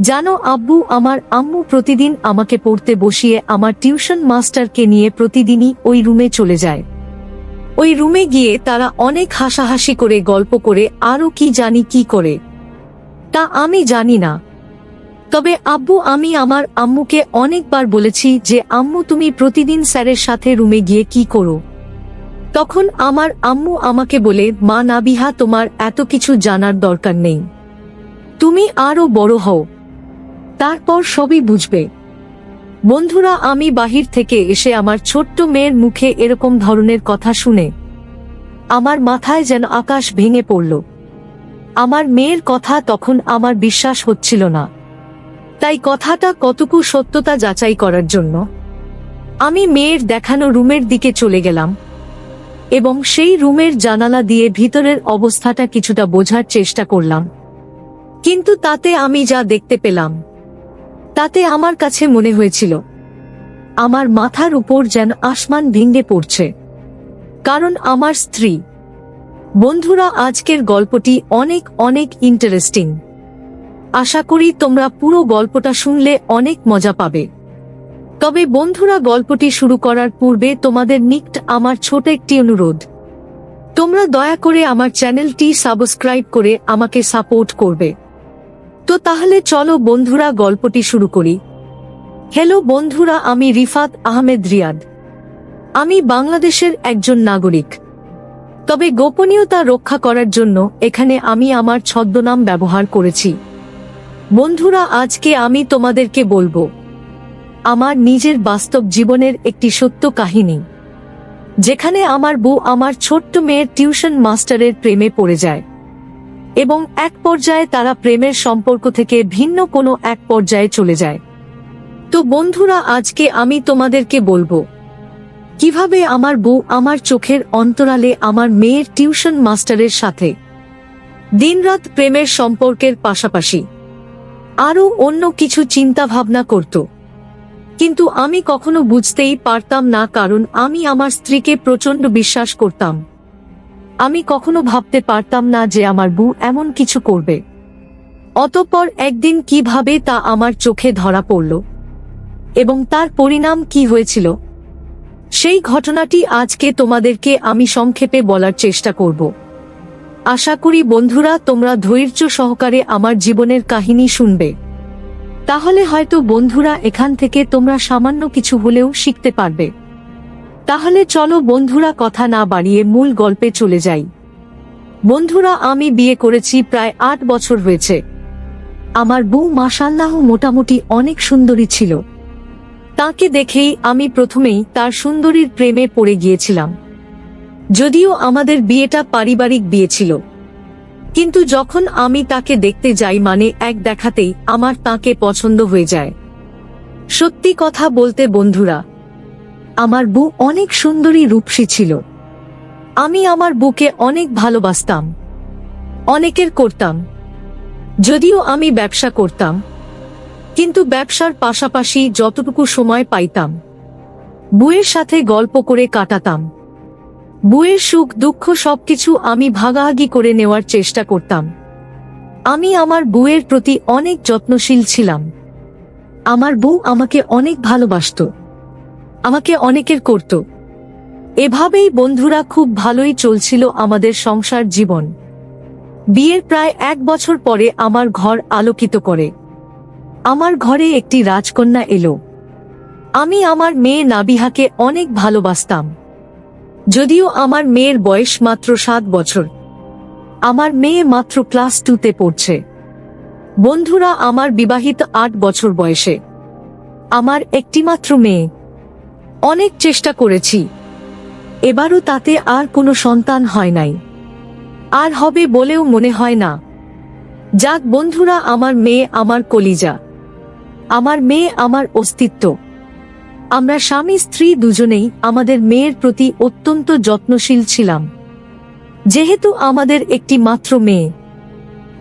জানো আব্বু, আমার আম্মু প্রতিদিন আমাকে পড়তে বসিয়ে আমার টিউশন মাস্টারকে নিয়ে প্রতিদিনই ওই রুমে চলে যায়। ওই রুমে গিয়ে তারা অনেক হাসাহাসি করে, গল্প করে, আরও কি জানি কি করে। তা আমি জানি না। তবে আব্বু, আমি আমার আম্মুকে অনেকবার বলেছি যে, আম্মু, তুমি প্রতিদিন স্যারের সাথে রুমে গিয়ে কি করো? তখন আমার আম্মু আমাকে বলে, মা নাবিহা, তোমার এত কিছু জানার দরকার নেই। তুমি আরও বড় হও। তারপর সবই বুঝবে। বন্ধুরা, আমি বাহির থেকে এসে আমার ছোট্ট মেয়ের মুখে এরকম ধরনের কথা শুনে আমার মাথায় যেন আকাশ ভেঙে পড়ল। আমার মেয়ের কথা তখন আমার বিশ্বাস হচ্ছিল না। তাই কথাটা কতটুকু সত্যতা যাচাই করার জন্য আমি মেয়ের দেখানো রুমের দিকে চলে গেলাম এবং সেই রুমের জানালা দিয়ে ভিতরের অবস্থাটা কিছুটা বোঝার চেষ্টা করলাম। কিন্তু তাতে আমি যা দেখতে পেলাম তাতে আমার কাছে মনে হয়েছিল। আমার মাথার উপর যেন আসমান ভেঙে পড়ছে। কারণ আমার স্ত্রী। বন্ধুরা, আজকের গল্পটি অনেক অনেক ইন্টারেস্টিং আশা করি তোমরা পুরো গল্পটা শুনলে অনেক মজা পাবে। তবে বন্ধুরা, গল্পটি শুরু করার পূর্বে তোমাদের নিকট আমার ছোট একটি অনুরোধ। তোমরা দয়া করে আমার চ্যানেলটি সাবস্ক্রাইব করে আমাকে সাপোর্ট করবে। তো তাহলে চলো বন্ধুরা গল্পটি শুরু করি। হ্যালো বন্ধুরা, আমি রিফাত আহমেদ রিয়াদ। আমি বাংলাদেশের একজন নাগরিক। তবে গোপনীয়তা রক্ষা করার জন্য এখানে আমি আমার ছদ্মনাম ব্যবহার করেছি। বন্ধুরা, আজকে আমি তোমাদেরকে বলব, আমার নিজের বাস্তব জীবনের একটি সত্য কাহিনী, যেখানে আমার বউ আমার ছোট্ট মেয়ের টিউশন মাস্টারের প্রেমে পড়ে যায়। এবং এক পর্যায়ে তারা প্রেমের সম্পর্ক থেকে ভিন্ন কোনো এক পর্যায়ে চলে যায়। তো বন্ধুরা, আজকে আমি তোমাদেরকে বলব, কীভাবে আমার বউ আমার চোখের অন্তরালে আমার মেয়ের টিউশন মাস্টারের সাথে দিনরাত প্রেমের সম্পর্কের পাশাপাশি আরও অন্য কিছু চিন্তা ভাবনা করত। কিন্তু আমি কখনো বুঝতেই পারতাম না, কারণ আমি আমার স্ত্রীকে প্রচণ্ড বিশ্বাস করতাম। আমি কখনো ভাবতে পারতাম না যে আমার বউ এমন কিছু করবে। অতঃপর একদিন কীভাবে তা আমার চোখে ধরা পড়ল এবং তার পরিণাম কি হয়েছিল, সেই ঘটনাটি আজকে তোমাদেরকে আমি সংক্ষেপে বলার চেষ্টা করব। আশা করি বন্ধুরা তোমরা ধৈর্য সহকারে আমার জীবনের কাহিনী শুনবে। তাহলে হয়তো বন্ধুরা এখান থেকে তোমরা সামান্য কিছু হলেও শিখতে পারবে। তাহলে চলো বন্ধুরা কথা না বাড়িয়ে মূল গল্পে চলে যাই। বন্ধুরা, আমি বিয়ে করেছি প্রায় আট বছর হয়েছে। আমার বউ মাসাল্লাহ মোটামুটি অনেক সুন্দরী ছিল। তাকে দেখেই আমি প্রথমেই তার সুন্দরীর প্রেমে পড়ে গিয়েছিলাম। যদিও আমাদের বিয়েটা পারিবারিক বিয়ে ছিল। কিন্তু যখন আমি তাকে দেখতে যাই মানে এক দেখাতেই আমার তাকে পছন্দ হয়ে যায়। সত্যি কথা বলতে বন্ধুরা আমার বউ অনেক সুন্দরী রূপসী ছিল। আমি আমার বুকে অনেক ভালোবাসতাম। অনেকের করতাম। যদিও আমি ব্যবসা করতাম। কিন্তু ব্যবসার পাশাপাশি যতটুকু সময় পাইতাম বুয়ের সাথে গল্প করে কাটাতাম। বুয়ের সুখ দুঃখ সবকিছু আমি ভাগাভাগি করে নেওয়ার চেষ্টা করতাম। আমি আমার বুয়ের প্রতি অনেক যত্নশীল ছিলাম। আমার বউ আমাকে অনেক ভালোবাসত। আমাকে অনেকের করত। এভাবেই বন্ধুরা খুব ভালোই চলছিল আমাদের সংসার জীবন। বিয়ের প্রায় এক বছর পরে আমার ঘর আলোকিত করে। আমার ঘরে একটি রাজকন্যা এলো। আমি আমার মেয়ে নাবিহাকে অনেক ভালোবাসতাম। যদিও আমার মেয়ের বয়স মাত্র সাত বছর। আমার মেয়ে মাত্র ক্লাস টুতে পড়ছে। বন্ধুরা আমার বিবাহিত আট বছর বয়সে। আমার একটিমাত্র মেয়ে। অনেক চেষ্টা করেছি। এবারও তাতে আর কোনো সন্তান হয় নাই। আর হবে বলেও মনে হয় না। যাক বন্ধুরা, আমার মেয়ে আমার কলিজা। আমার মেয়ে আমার অস্তিত্ব। আমরা স্বামী স্ত্রী দুজনেই আমাদের মেয়ের প্রতি অত্যন্ত যত্নশীল ছিলাম। যেহেতু আমাদের একটি মাত্র মেয়ে।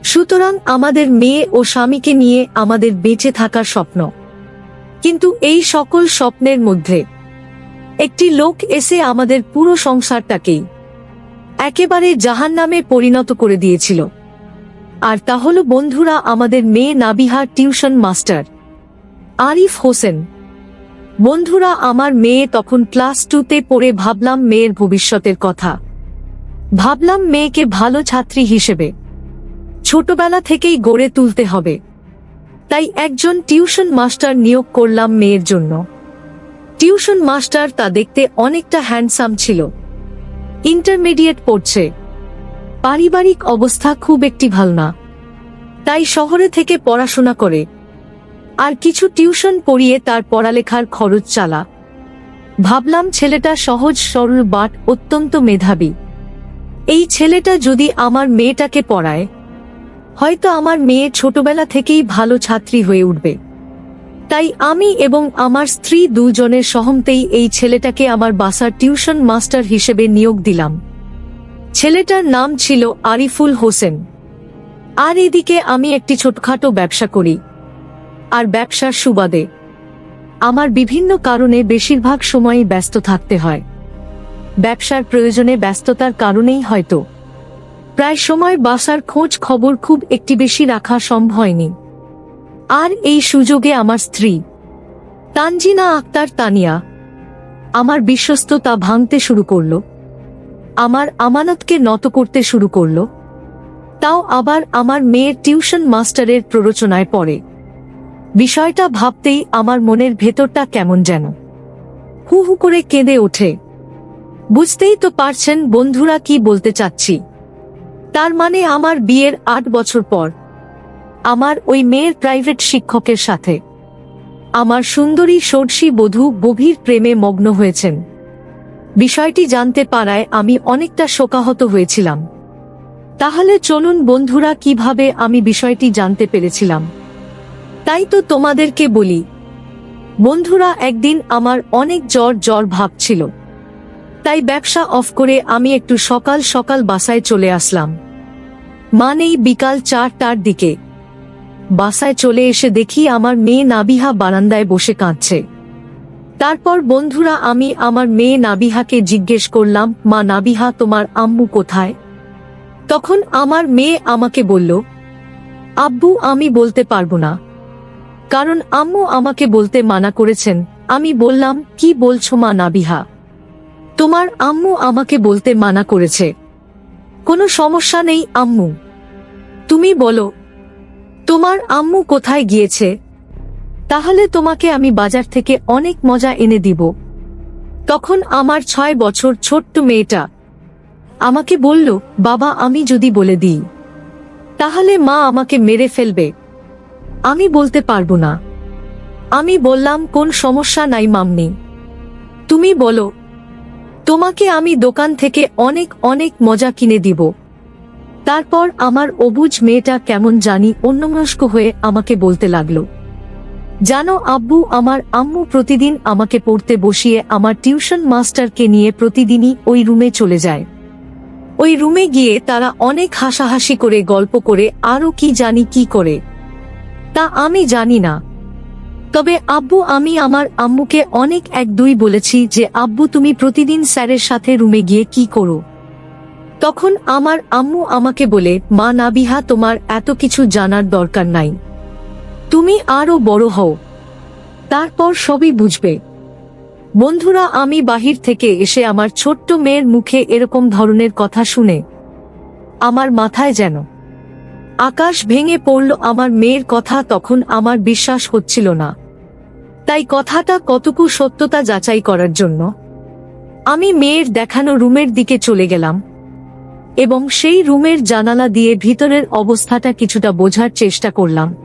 সুতরাং আমাদের মেয়ে ও স্বামীকে নিয়ে আমাদের বেঁচে থাকার স্বপ্ন। কিন্তু এই সকল স্বপ্নের মধ্যে একটি লোক এসে আমাদের পুরো সংসারটাকেই একেবারে জাহান্নামে পরিণত করে দিয়েছিল। আর তা হলো বন্ধুরা আমাদের মেয়ে নাবিহার টিউশন মাস্টার, আরিফ হোসেন। বন্ধুরা আমার মেয়ে তখন ক্লাস টুতে পড়ে ভাবলাম মেয়ের ভবিষ্যতের কথা। ভাবলাম মেয়েকে ভালো ছাত্রী হিসেবে ছোটবেলা থেকেই গড়ে তুলতে হবে। তাই একজন টিউশন মাস্টার নিয়োগ করলাম মেয়ের জন্য। টিউশন মাস্টার তা দেখতে অনেকটা হ্যান্ডসাম ছিল। ইন্টারমিডিয়েট পড়ছে। পারিবারিক অবস্থা খুব একটি ভালো না। তাই শহরে থেকে পড়াশোনা করে। আর কিছু টিউশন পড়িয়ে তার পড়ালেখার খরচ চালা। ভাবলাম ছেলেটা সহজ, সরল, বাট অত্যন্ত মেধাবী। এই ছেলেটা যদি আমার মেয়েটাকে পড়ায়, হয়তো আমার মেয়ে ছোটবেলা থেকেই ভালো ছাত্রী হয়ে উঠবে। তাই আমি এবং আমার স্ত্রী দুজনের সহমতেই এই ছেলেটাকে আমার বাসার টিউশন মাস্টার হিসেবে নিয়োগ দিলাম। ছেলেটার নাম ছিল আরিফুল হোসেন। আর এদিকে আমি একটি ছোটখাটো ব্যবসা করি। আর ব্যবসার সুবাদে। আমার বিভিন্ন কারণে বেশিরভাগ সময়ই ব্যস্ত থাকতে হয়। ব্যবসার প্রয়োজনে ব্যস্ততার কারণেই হয়তো। প্রায় সময় বাসার খোঁজ খবর খুব একটি বেশি রাখা সম্ভব হয়নি। আর এই সুযোগে আমার স্ত্রী, তানজিনা আক্তার তানিয়া, আমার বিশ্বস্ততা ভাঙতে শুরু করল, আমার আমানতকে নত করতে শুরু করল, তাও আবার আমার মেয়ের টিউশন মাস্টারের প্ররোচনায় পড়ে। বিষয়টা ভাবতেই আমার মনের ভেতরটা কেমন যেন। হু হু করে কেঁদে ওঠে। বুঝতেই তো পারছেন বন্ধুরা কি বলতে চাচ্ছি। তার মানে আমার বিয়ের আট বছর পর আমার ওই মেয়ের প্রাইভেট শিক্ষকের সাথে। আমার সুন্দরী ষোড়শী বধূ গভীর প্রেমে মগ্ন হয়েছেন। বিষয়টি জানতে পারায় আমি অনেকটা শোকাহত হয়েছিলাম। তাহলে চলুন বন্ধুরা কীভাবে আমি বিষয়টি জানতে পেরেছিলাম। তাই তো তোমাদেরকে বলি, বন্ধুরা একদিন আমার অনেক জ্বর জ্বর ভাব ছিল। তাই ব্যবসা অফ করে আমি একটু সকাল সকাল বাসায় চলে আসলাম। মানেই বিকাল চারটার দিকে। বাসায় চলে এসে দেখি আমার মেয়ে নাবিহা বারান্দায় বসে কাঁদছে। তারপর বন্ধুরা, আমি আমার মেয়ে নাবিহাকে জিজ্ঞেস করলাম, মা নাবিহা, তোমার আম্মু কোথায়? তখন আমার মেয়ে আমাকে বলল, আব্বু, আমি বলতে পারব না। কারণ আম্মু আমাকে বলতে মানা করেছেন। আমি বললাম, কি বলছো মা নাবিহা? তোমার আম্মু আমাকে বলতে মানা করেছে। কোনো সমস্যা নেই, আম্মু। তুমি বলো তোমার আম্মু কোথায় গিয়েছে? তাহলে তোমাকে আমি বাজার থেকে অনেক মজা এনে দিব। তখন আমার ছয় বছর ছোট্ট মেয়েটা আমাকে বলল, বাবা, আমি যদি বলে দিই, তাহলে মা আমাকে মেরে ফেলবে। আমি বলতে পারব না। আমি বললাম, কোন সমস্যা নাই মামনি তুমি বলো, তোমাকে আমি দোকান থেকে অনেক অনেক মজা কিনে দিব। তারপর আমার অবুজ মেয়েটা কেমন জানি অন্যমনস্ক হয়ে আমাকে বলতে লাগল। জানো আব্বু, আমার আম্মু প্রতিদিন আমাকে পড়তে বসিয়ে আমার টিউশন মাস্টারকে নিয়ে প্রতিদিনই ওই রুমে চলে যায়। ওই রুমে গিয়ে তারা অনেক হাসাহাসি করে, গল্প করে আরও কি জানি কি করে। তা আমি জানি না। তবে আব্বু, আমি আমার আম্মুকে অনেক এক দুই বলেছি যে, আব্বু তুমি প্রতিদিন স্যারের সাথে রুমে গিয়ে কি করো? তখন আমার আম্মু আমাকে বলে, মা নাবিহা, তোমার এত কিছু জানার দরকার নাই। তুমি আরও বড় হও। তারপর সবই বুঝবে। বন্ধুরা, আমি বাহির থেকে এসে আমার ছোট্ট মেয়ের মুখে এরকম ধরনের কথা শুনে আমার মাথায় যেন আকাশ ভেঙে পড়ল। আমার মেয়ের কথা তখন আমার বিশ্বাস হচ্ছিল না। তাই কথাটা কতটুকু সত্যতা যাচাই করার জন্য আমি মেয়ের দেখানো রুমের দিকে চলে গেলাম। এবং সেই রুমের জানালা দিয়ে ভিতরের অবস্থাটা কিছুটা বোঝার চেষ্টা করলাম।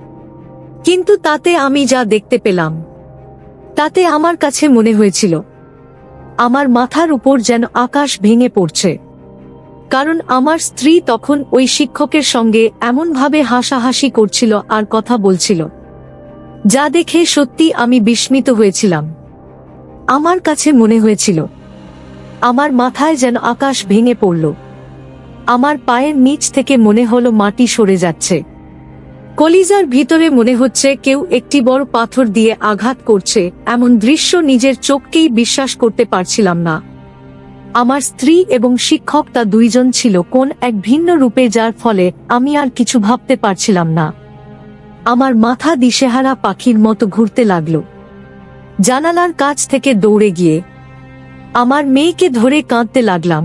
কিন্তু তাতে আমি যা দেখতে পেলাম, তাতে আমার কাছে মনে হয়েছিল, আমার মাথার উপর যেন আকাশ ভেঙে পড়ছে। কারণ আমার স্ত্রী তখন ওই শিক্ষকের সঙ্গে এমনভাবে হাসাহাসি করছিল আর কথা বলছিল, যা দেখে সত্যি আমি বিস্মিত হয়েছিলাম। আমার কাছে মনে হয়েছিল, আমার মাথায় যেন আকাশ ভেঙে পড়ল। আমার পায়ের নিচ থেকে মনে হলো মাটি সরে যাচ্ছে। কলিজার ভিতরে মনে হচ্ছে কেউ একটি বড় পাথর দিয়ে আঘাত করছে, এমন দৃশ্য নিজের চোখকেই বিশ্বাস করতে পারছিলাম না। আমার স্ত্রী এবং শিক্ষক তা দুইজন ছিল কোন এক ভিন্ন রূপে, যার ফলে আমি আর কিছু ভাবতে পারছিলাম না। আমার মাথা দিশেহারা পাখির মতো ঘুরতে লাগল। জানালার কাছ থেকে দৌড়ে গিয়ে আমার মেয়েকে ধরে কাঁদতে লাগলাম।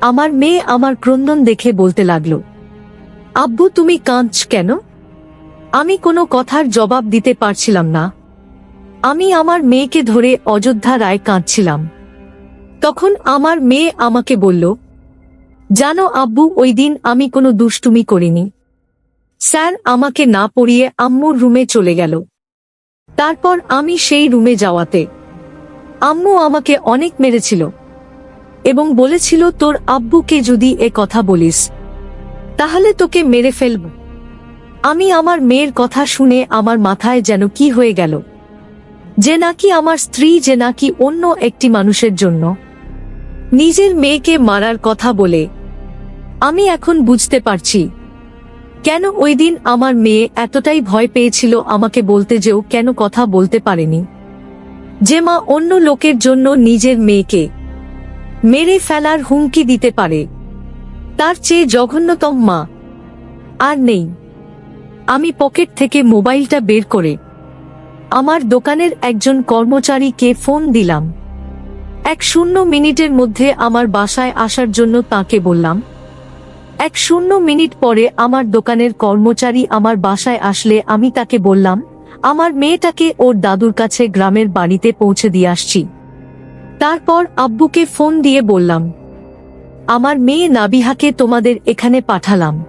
আমার মেয়ে আমার ক্রন্দন দেখে বলতে লাগল, আব্বু, তুমি কাঁদছ কেন? আমি কোনো কথার জবাব দিতে পারছিলাম না। আমি আমার মেয়েকে ধরে অযোধ্যা রায় কাঁদছিলাম। তখন আমার মেয়ে আমাকে বলল, জানো আব্বু, ওই দিন আমি কোনো দুষ্টুমি করিনি। স্যার আমাকে না পড়িয়ে আম্মুর রুমে চলে গেল। তারপর আমি সেই রুমে যাওয়াতে আম্মু আমাকে অনেক মেরেছিল। এবং বলেছিল, তোর আব্বুকে যদি এ কথা বলিস, তাহলে তোকে মেরে ফেলব। আমি আমার মেয়ের কথা শুনে আমার মাথায় যেন কি হয়ে গেল। যে নাকি আমার স্ত্রী, যে নাকি অন্য একটি মানুষের জন্য। নিজের মেয়েকে মারার কথা বলে, আমি এখন বুঝতে পারছি। কেন ওই দিন আমার মেয়ে এতটাই ভয় পেয়েছিল আমাকে বলতে যেও কেন কথা বলতে পারেনি। যে মা অন্য লোকের জন্য নিজের মেয়েকে মেরে ফেলার হুমকি দিতে পারে। তার চেয়ে জঘন্যতম মা। আর নেই। আমি পকেট থেকে মোবাইলটা বের করে আমার দোকানের একজন কর্মচারীকে ফোন দিলাম। এক শূন্য মিনিটের মধ্যে আমার বাসায় আসার জন্য তাকে বললাম, এক শূন্য মিনিট পরে আমার দোকানের কর্মচারী আমার বাসায় আসলে আমি তাকে বললাম, আমার মেয়েটাকে ওর দাদুর কাছে গ্রামের বাড়িতে পৌঁছে দিয়ে আসছি। তারপর আব্বুকে ফোন দিয়ে বললাম, আমার মেয়ে নাবিহাকে তোমাদের এখানে পাঠালাম।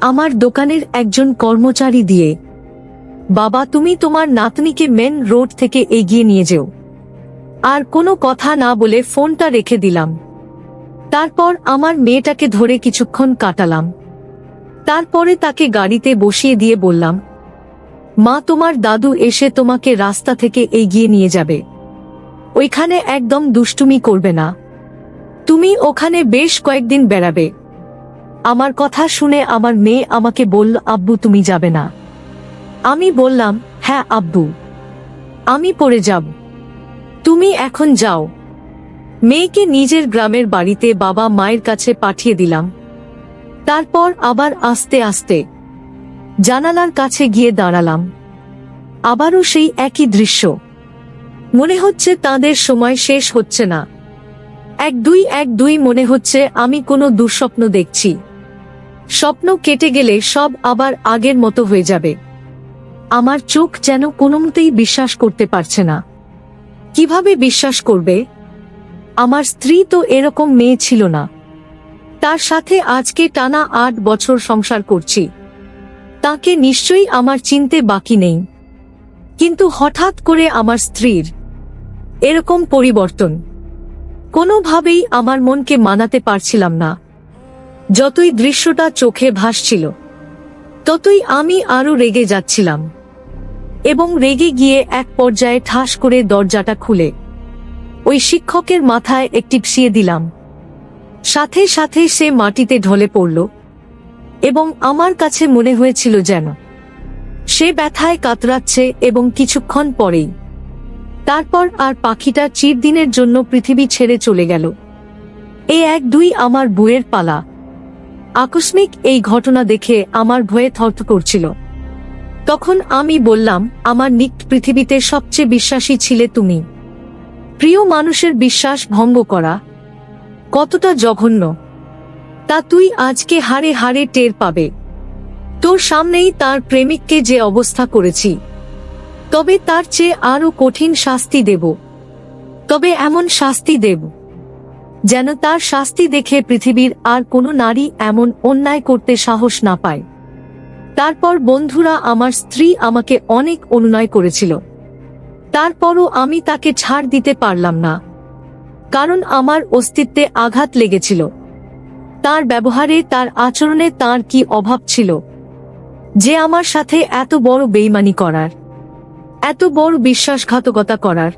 আমার দোকানের একজন কর্মচারী দিয়ে। বাবা, তুমি তোমার নাতনিকে মেন রোড থেকে এগিয়ে নিয়ে যেও। আর কোনো কথা না বলে ফোনটা রেখে দিলাম। তারপর আমার মেয়েটাকে ধরে কিছুক্ষণ কাটালাম। তারপরে তাকে গাড়িতে বসিয়ে দিয়ে বললাম, মা, তোমার দাদু এসে তোমাকে রাস্তা থেকে এগিয়ে নিয়ে যাবে। ওইখানে একদম দুষ্টুমি করবে না। তুমি ওখানে বেশ কয়েকদিন বেড়াবে। আমার কথা শুনে আমার মেয়ে আমাকে বলল, আব্বু, তুমি যাবে না। আমি বললাম হ্যাঁ আব্বু। আমি পড়ে যাব। তুমি এখন যাও। মেয়েকে নিজের গ্রামের বাড়িতে বাবা মায়ের কাছে পাঠিয়ে দিলাম। তারপর আবার আস্তে আস্তে জানালার কাছে গিয়ে দাঁড়ালাম। আবারও সেই একই দৃশ্য। মনে হচ্ছে তাদের সময় শেষ হচ্ছে না। এক দুই এক দুই মনে হচ্ছে আমি কোনো দুঃস্বপ্ন দেখছি। স্বপ্ন কেটে গেলে সব আবার আগের মতো হয়ে যাবে। আমার চোখ যেন কোনোমতেই বিশ্বাস করতে পারছে না। কীভাবে বিশ্বাস করবে? আমার স্ত্রী তো এরকম মেয়ে ছিল না। তার সাথে আজকে টানা আট বছর সংসার করছি। তাকে নিশ্চয়ই আমার চিনতে বাকি নেই। কিন্তু হঠাৎ করে আমার স্ত্রীর এরকম পরিবর্তন। কোনোভাবেই আমার মনকে মানাতে পারছিলাম না। যতই দৃশ্যটা চোখে ভাসছিল, ততই আমি আরও রেগে যাচ্ছিলাম। এবং রেগে গিয়ে এক পর্যায়ে ঠাস করে দরজাটা খুলে ওই শিক্ষকের মাথায় একটি পিছিয়ে দিলাম। সাথে সাথে সে মাটিতে ঢলে পড়ল এবং আমার কাছে মনে হয়েছিল যেন সে ব্যথায় কাতরাচ্ছে এবং কিছুক্ষণ পরেই তারপর আর পাখিটা চিরদিনের জন্য পৃথিবী ছেড়ে চলে গেল। এ এক দুই আমার বইয়ের পালা। আকস্মিক এই ঘটনা দেখে আমার ভয়ে থরথ করছিল। তখন আমি বললাম, আমার নিক পৃথিবীতে সবচেয়ে বিশ্বাসী ছিলে তুমি। প্রিয় মানুষের বিশ্বাস ভঙ্গ করা। কতটা জঘন্য। তা তুই আজকে হারে হারে টের পাবে। তোর সামনেই তার প্রেমিককে যে অবস্থা করেছি। তবে তার চেয়ে আরও কঠিন শাস্তি দেব। তবে এমন শাস্তি দেব, যেন তার শাস্তি দেখে পৃথিবীর আর কোনো নারী এমন অন্যায় করতে সাহস না পায়। তারপর বন্ধুরা, আমার স্ত্রী আমাকে অনেক অনুনয় করেছিল। তারপরও আমি তাকে ছাড় দিতে পারলাম না, কারণ আমার অস্তিত্বে আঘাত লেগেছিল। তার ব্যবহারে, তার আচরণে তার কি অভাব ছিল, যে আমার সাথে এত বড় বেইমানি করার। এত বড় বিশ্বাসঘাতকতা করার।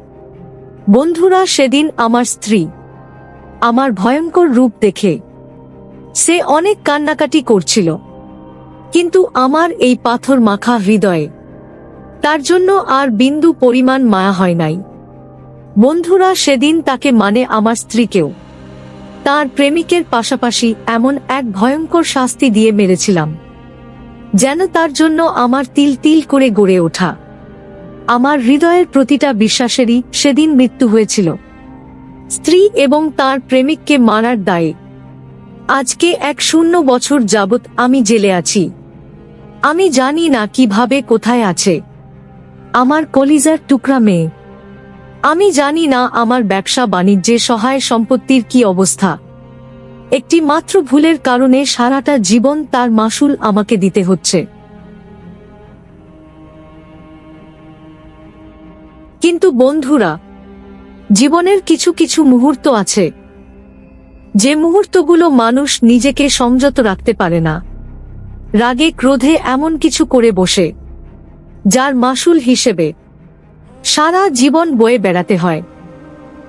বন্ধুরা, সেদিন আমার স্ত্রী আমার ভয়ঙ্কর রূপ দেখে সে অনেক কান্নাকাটি করছিল। কিন্তু আমার এই পাথর মাখা হৃদয়ে তার জন্য আর বিন্দু পরিমাণ মায়া হয় নাই। বন্ধুরা, সেদিন তাকে মানে আমার স্ত্রীকেও তার প্রেমিকের পাশাপাশি এমন এক ভয়ঙ্কর শাস্তি দিয়ে মেরেছিলাম, যেন তার জন্য আমার তিল তিল করে গড়ে ওঠা। আমার হৃদয়ের প্রতিটা বিশ্বাসেরই সেদিন মৃত্যু হয়েছিল। স্ত্রী এবং তার প্রেমিককে মারার দায়ে। আজকে এক শূন্য বছর যাবৎ আমি জেলে আছি। আমি জানি না কীভাবে কোথায় আছে। আমার কলিজার টুকরা মেয়ে। আমি জানি না আমার ব্যবসা বাণিজ্যে সহায় সম্পত্তির কি অবস্থা। একটি মাত্র ভুলের কারণে সারাটা জীবন তার মাসুল আমাকে দিতে হচ্ছে। কিন্তু বন্ধুরা, জীবনের কিছু কিছু মুহূর্ত আছে। যে মুহূর্তগুলো মানুষ নিজেকে সংযত রাখতে পারে না। রাগে, ক্রোধে এমন কিছু করে বসে, যার মাসুল হিসেবে সারা জীবন বয়ে বেড়াতে হয়।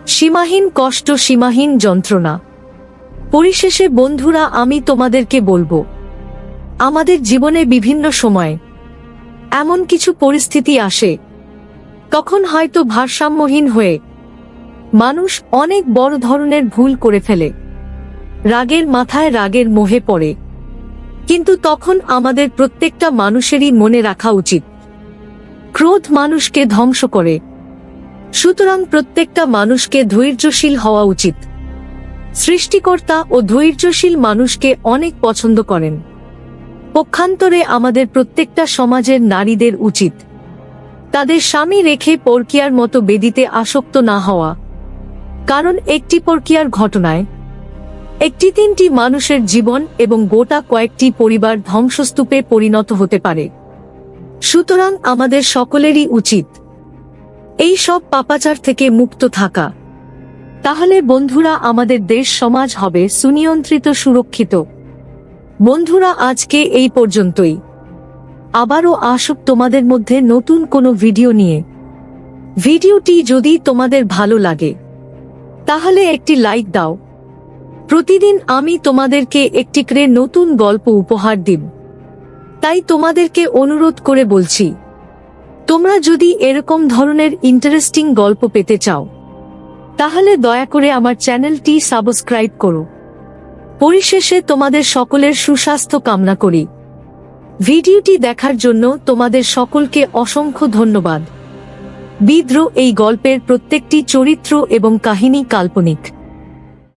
সীমাহীন কষ্ট, সীমাহীন যন্ত্রণা। পরিশেষে, বন্ধুরা, আমি তোমাদেরকে বলব, আমাদের জীবনে বিভিন্ন সময় এমন কিছু পরিস্থিতি আসে তখন হয়তো ভারসাম্যহীন হয়ে মানুষ অনেক বড় ধরনের ভুল করে ফেলে। রাগের মাথায় রাগের মোহে পড়ে। কিন্তু তখন আমাদের প্রত্যেকটা মানুষেরই মনে রাখা উচিত। ক্রোধ মানুষকে ধ্বংস করে। সুতরাং প্রত্যেকটা মানুষকে ধৈর্যশীল হওয়া উচিত। সৃষ্টিকর্তা ও ধৈর্যশীল মানুষকে অনেক পছন্দ করেন। পক্ষান্তরে আমাদের প্রত্যেকটা সমাজের নারীদের উচিত। তাদের স্বামী রেখে পরকিয়ার মতো বেদিতে আসক্ত না হওয়া। কারণ একটি পরকিয়ার ঘটনায় একটি তিনটি মানুষের জীবন এবং গোটা কয়েকটি পরিবার ধ্বংসস্তূপে পরিণত হতে পারে। সুতরাং আমাদের সকলেরই উচিত এই সব পাপাচার থেকে মুক্ত থাকা। তাহলে বন্ধুরা, আমাদের দেশ সমাজ হবে সুনিয়ন্ত্রিত সুরক্ষিত। বন্ধুরা, আজকে এই পর্যন্তই। আবারও আসুক তোমাদের মধ্যে নতুন কোনো ভিডিও নিয়ে। ভিডিওটি যদি তোমাদের ভালো লাগে, তাহলে একটি লাইক দাও। প্রতিদিন আমি তোমাদেরকে একটি করে নতুন গল্প উপহার দিব। তাই তোমাদেরকে অনুরোধ করে বলছি, তোমরা যদি এরকম ধরনের ইন্টারেস্টিং গল্প পেতে চাও, তাহলে দয়া করে আমার চ্যানেলটি সাবস্ক্রাইব করো। পরিশেষে তোমাদের সকলের সুস্বাস্থ্য কামনা করি। ভিডিওটি দেখার জন্য তোমাদের সকলকে অসংখ্য ধন্যবাদ। বিদ্রোহ এই গল্পের প্রত্যেকটি চরিত্র এবং কাহিনী কাল্পনিক।